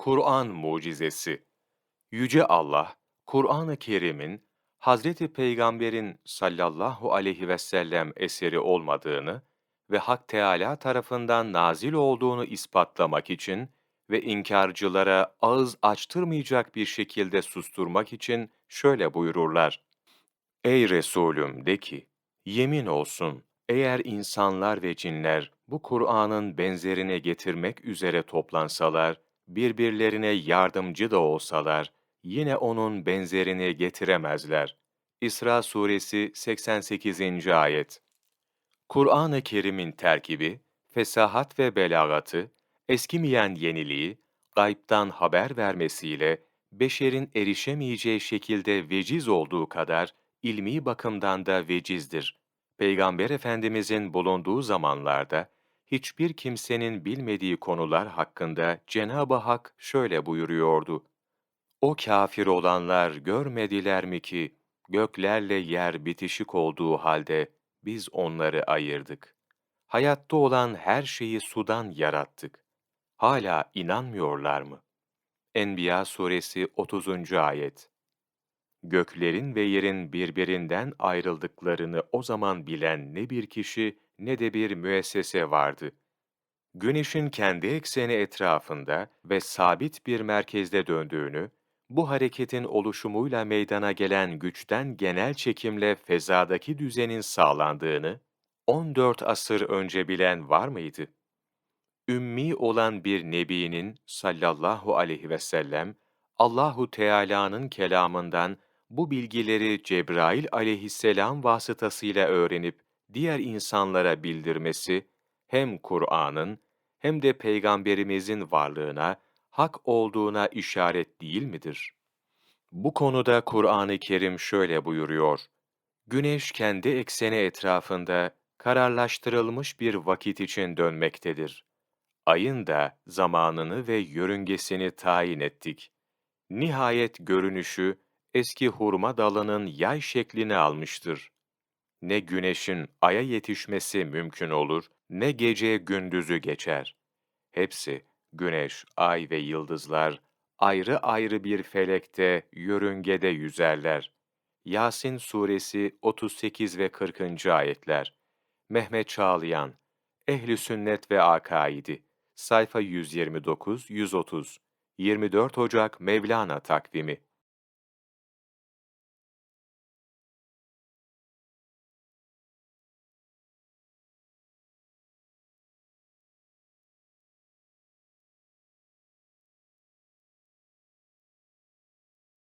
Kur'an mucizesi Yüce Allah, Kur'an-ı Kerim'in Hazreti Peygamber'in sallallahu aleyhi ve sellem eseri olmadığını ve Hak Teâlâ tarafından nazil olduğunu ispatlamak için ve inkarcılara ağız açtırmayacak bir şekilde susturmak için şöyle buyururlar. Ey Resulüm de ki, yemin olsun eğer insanlar ve cinler bu Kur'an'ın benzerini getirmek üzere toplansalar, birbirlerine yardımcı da olsalar, yine onun benzerini getiremezler. İsra suresi 88. ayet Kur'an-ı Kerim'in terkibi, fesahat ve belagatı, eskimeyen yeniliği, gaybtan haber vermesiyle, beşerin erişemeyeceği şekilde veciz olduğu kadar, ilmi bakımdan da vecizdir. Peygamber Efendimizin bulunduğu zamanlarda, hiçbir kimsenin bilmediği konular hakkında Cenab-ı Hak şöyle buyuruyordu. O kafir olanlar görmediler mi ki, göklerle yer bitişik olduğu halde biz onları ayırdık. Hayatta olan her şeyi sudan yarattık. Hala inanmıyorlar mı? Enbiya suresi 30. ayet Göklerin ve yerin birbirinden ayrıldıklarını o zaman bilen ne bir kişi ne de bir müessese vardı. Güneşin kendi ekseni etrafında ve sabit bir merkezde döndüğünü, bu hareketin oluşumuyla meydana gelen güçten genel çekimle fezadaki düzenin sağlandığını 14 asır önce bilen var mıydı? Ümmi olan bir nebinin sallallahu aleyhi ve sellem Allahu Teala'nın kelamından bu bilgileri Cebrail aleyhisselam vasıtasıyla öğrenip diğer insanlara bildirmesi hem Kur'an'ın hem de peygamberimizin varlığına, hak olduğuna işaret değil midir? Bu konuda Kur'an-ı Kerim şöyle buyuruyor. Güneş kendi ekseni etrafında kararlaştırılmış bir vakit için dönmektedir. Ayın da zamanını ve yörüngesini tayin ettik. Nihayet görünüşü eski hurma dalının yay şeklini almıştır. Ne güneşin aya yetişmesi mümkün olur, ne gece gündüzü geçer. Hepsi, güneş, ay ve yıldızlar, ayrı ayrı bir felekte, yörüngede yüzerler. Yasin Suresi 38 ve 40. ayetler. Mehmet Çağlayan, Ehli Sünnet ve Akaidi, sayfa 129-130, 24 Ocak Mevlana takvimi.